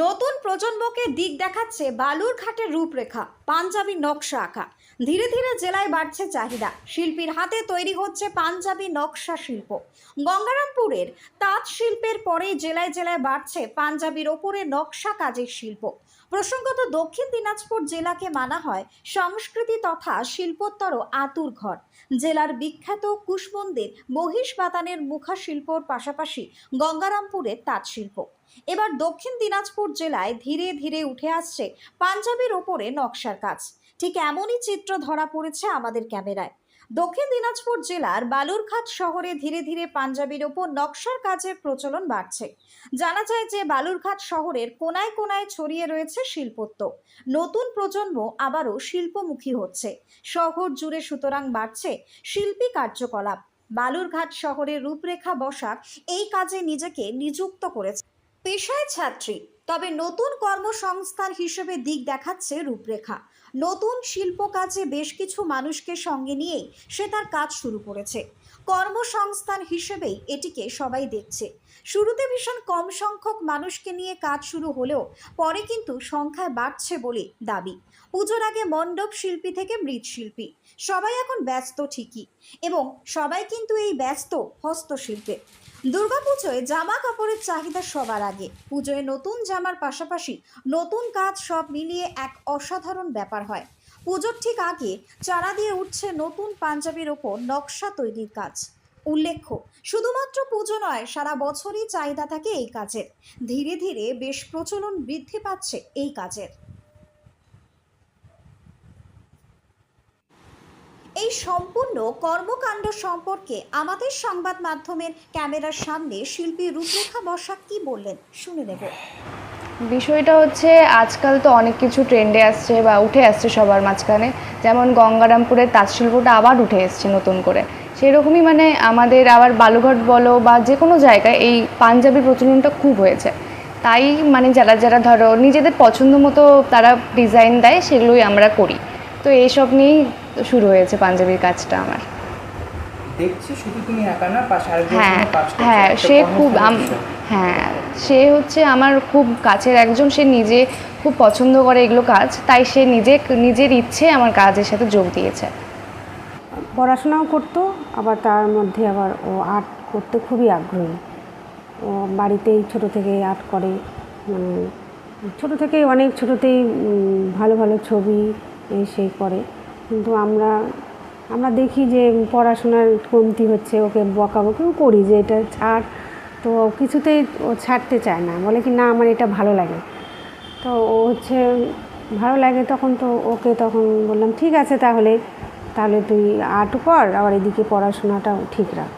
নতুন প্রজন্মকে দিক দেখাচ্ছে বালুরঘাটের রূপরেখা, পাঞ্জাবি নকশা আঁকা। ধীরে ধীরে জেলায় বাড়ছে চাহিদা। শিল্পীর হাতে তৈরি হচ্ছে পাঞ্জাবি নকশা শিল্প। গঙ্গারামপুরের তাঁত শিল্পের পরে জেলায় জেলায় বাড়ছে পাঞ্জাবির ওপরে নকশা কাজের শিল্প। প্রসঙ্গত দক্ষিণ দিনাজপুর জেলাকে মানা হয় সংস্কৃতি তথা শিল্পোত্তর আতুর ঘর। জেলার বিখ্যাত কুশমন্দির মহিষ বাতানের মুখা শিল্পর পাশাপাশি গঙ্গারামপুরের তাঁত শিল্প। এবার দক্ষিণ দিনাজপুর জেলায় ধীরে ধীরে উঠে আসছে পাঞ্জাবের ওপরে নকশার কাজ। ঠিক এমনই চিত্র ধরা পড়েছে আমাদের ক্যামেরায়। দক্ষিণ দিনাজপুর জেলার বালুরঘাট শহরে ধীরে ধীরে পাঞ্জাবির ওপর নকশার কাজের প্রচলন বাড়ছে। জানা যায় যে বালুরঘাট শহরের কোনায় কোনায় ছড়িয়ে রয়েছে শিল্পত্ব নতুন প্রজন্ম আবারও শিল্পমুখী হচ্ছে। শহর জুড়ে সুতরাং বাড়ছে শিল্পী কার্যকলাপ। বালুরঘাট শহরের রূপরেখা বসাক এই কাজে নিজেকে নিযুক্ত করেছে পেশায় ছাত্রী তবে নতুন কর্মসংস্থান হিসেবে দিক দেখাচ্ছে রূপরেখা। নতুন শিল্প কাজে বেশ কিছু মানুষকে সঙ্গে নিয়েই সে তার কাজ শুরু করেছে। কর্মসংস্থান হিসেবেই এটিকে সবাই দেখছে। শুরুতে ভীষণ কম সংখ্যক মানুষকে নিয়ে কাজ শুরু হলেও পরে কিন্তু সংখ্যায় বাড়ছে বলে দাবি। পুজোর আগে মণ্ডপ শিল্পী থেকে মৃৎশিল্পী সবাই এখন ব্যস্ত ঠিকই এবং সবাই কিন্তু এই ব্যস্ত হস্তশিল্পে। দুর্গাপুজোয় জামা কাপড়ের চাহিদা সবার আগে। পুজোয় নতুন জামার পাশাপাশি নতুন কাজ সব মিলিয়ে এক অসাধারণ ব্যাপার হয়। পুজোর ঠিক আগে চারা দিয়ে উঠছে নতুন পাঞ্জাবির ওপর নকশা তৈরির কাজ। উল্লেখ্য, শুধুমাত্র পুজো নয়, সারা বছরই চাহিদা থাকে এই কাজের। ধীরে ধীরে বেশ প্রচলন বৃদ্ধি পাচ্ছে এই কাজের। এই সম্পূর্ণ কর্মকাণ্ড সম্পর্কে আমাদের সংবাদ মাধ্যমের ক্যামেরার সামনে শিল্পী রূপরেখা বসাক কি বললেন? শুনে নেব। বিষয়টা হচ্ছে, আজকাল তো অনেক কিছু ট্রেন্ডে আসছে বা উঠে আসছে সবার মাঝখানে। যেমন গঙ্গারামপুরের তাঁত শিল্পটা আবার উঠে এসছে নতুন করে। সেরকমই মানে আমাদের আবার বালুঘাট বলো বা যে কোনো জায়গায় এই পাঞ্জাবি প্রচলনটা খুব হয়েছে। তাই মানে যারা যারা ধরো নিজেদের পছন্দ মতো তারা ডিজাইন দেয়, সেগুলোই আমরা করি। তো এইসব নিয়েই শুরু হয়েছে পাঞ্জাবির কাজটা আমার। দেখছি শুধু তুমি একা না হ্যাঁ হ্যাঁ সে খুব হ্যাঁ সে হচ্ছে আমার খুব কাছের একজন সে নিজে খুব পছন্দ করে এগুলো কাজ তাই সে নিজে নিজের ইচ্ছে আমার কাজের সাথে যোগ দিয়েছে। পড়াশোনাও করতো আবার তার মধ্যে আবার ও আর্ট করতে খুবই আগ্রহী। ও বাড়িতেই ছোট থেকেই আর্ট করে মানে ছোটো থেকেই অনেক ছোটোতেই ভালো ভালো ছবি এই সেই করে। কিন্তু আমরা আমরা দেখি যে পড়াশোনার কমতি হচ্ছে, ওকে বকাবকিও করি যে এটা ছাড়। তো কিছুতেই ও ছাড়তে চায় না, বলে কি না আমার এটা ভালো লাগে। তো ও হচ্ছে ভালো লাগে তখন তো ওকে তখন বললাম, ঠিক আছে তাহলে তাহলে তুই আর্ট কর আবার এদিকে পড়াশোনাটাও ঠিক রাখ।